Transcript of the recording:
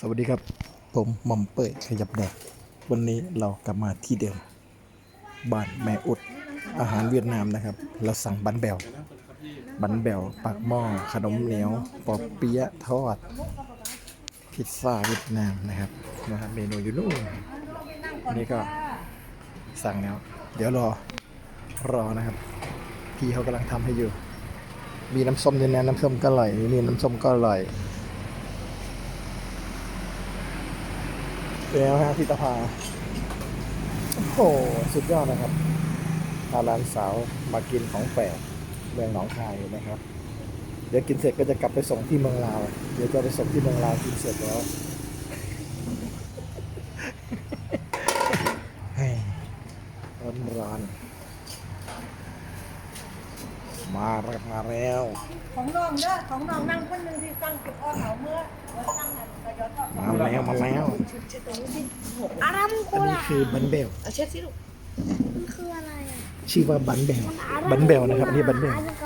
สวัสดีครับ ผมมอมเปิดขยับแดก วันนี้เรากลับมาที่เดิม บ้านแม่อุด อาหารเวียดนามนะครับ เราสั่งบันแบวบันแบวปากหม้อขนมเหนียว ปอเปี๊ยะทอด พิซซ่าเวียดนามนะครับนะครับเมนูอยู่นู่นนี่ก็สั่งแล้ว เดี๋ยวรอรอนะครับ พี่เขากำลังทำให้อยู่ มีน้ำส้มด้วยนะน้ำส้มก็อร่อยนี่น้ำส้มก็อร่อย เป็นไงบ้างฮะพี่ตะพาโอ้โหสุดยอดนะครับพาหลานสาวมากินของแปลกเมืองหนองคายนะครับ เดี๋ยวกินเสร็จก็จะกลับไปส่งที่เมืองลาว เดี๋ยวจะไปส่งที่เมืองลาวกินเสร็จแล้วให้ร้อนร้อนมาแล้วมาแล้ว ของน้องเด้อของน้องนั่งคนหนึ่งที่ตั้งจุดอ้อเขาเมื่อเมื่อตั้งหันกระยศก็มาแล้วมาแล้ว อารัมอักูนนี้ล่ะคือบันเบลเอาเช็ดสิลูก มันคืออะไรอะ ชื่อว่าบันเบล บันเบลนะครับอันนี้บันเบลอันนี้ก็